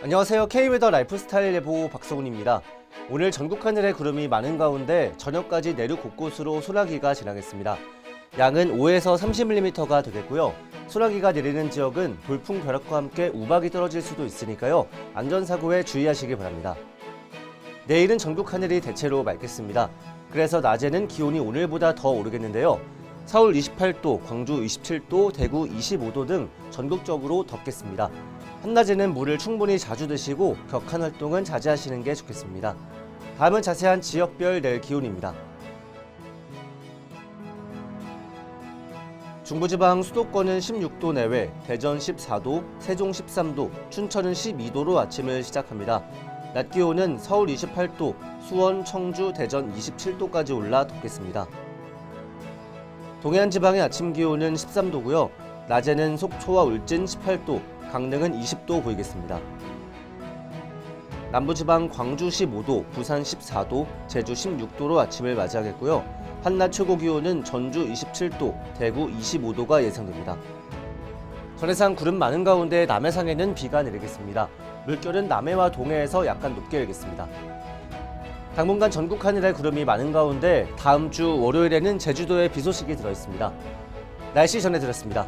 안녕하세요. K웨더 라이프스타일 예보 박성훈입니다. 오늘 전국 하늘에 구름이 많은 가운데 저녁까지 내륙 곳곳으로 소나기가 지나겠습니다. 양은 5에서 30mm가 되겠고요. 소나기가 내리는 지역은 돌풍 벼락과 함께 우박이 떨어질 수도 있으니까요. 안전사고에 주의하시기 바랍니다. 내일은 전국 하늘이 대체로 맑겠습니다. 그래서 낮에는 기온이 오늘보다 더 오르겠는데요. 서울 28도, 광주 27도, 대구 25도 등 전국적으로 덥겠습니다. 한낮에는 물을 충분히 자주 드시고 격한 활동은 자제하시는 게 좋겠습니다. 다음은 자세한 지역별 내일 기온입니다. 중부지방 수도권은 16도 내외, 대전 14도, 세종 13도, 춘천은 12도로 아침을 시작합니다. 낮 기온은 서울 28도, 수원, 청주, 대전 27도까지 올라 덥겠습니다. 동해안 지방의 아침 기온은 13도고요. 낮에는 속초와 울진 18도, 강릉은 20도 보이겠습니다. 남부지방 광주 15도, 부산 14도, 제주 16도로 아침을 맞이하겠고요. 한낮 최고 기온은 전주 27도, 대구 25도가 예상됩니다. 전해상 구름 많은 가운데 남해상에는 비가 내리겠습니다. 물결은 남해와 동해에서 약간 높게 일겠습니다. 당분간 전국 하늘에 구름이 많은 가운데 다음 주 월요일에는 제주도에 비 소식이 들어 있습니다. 날씨 전해드렸습니다.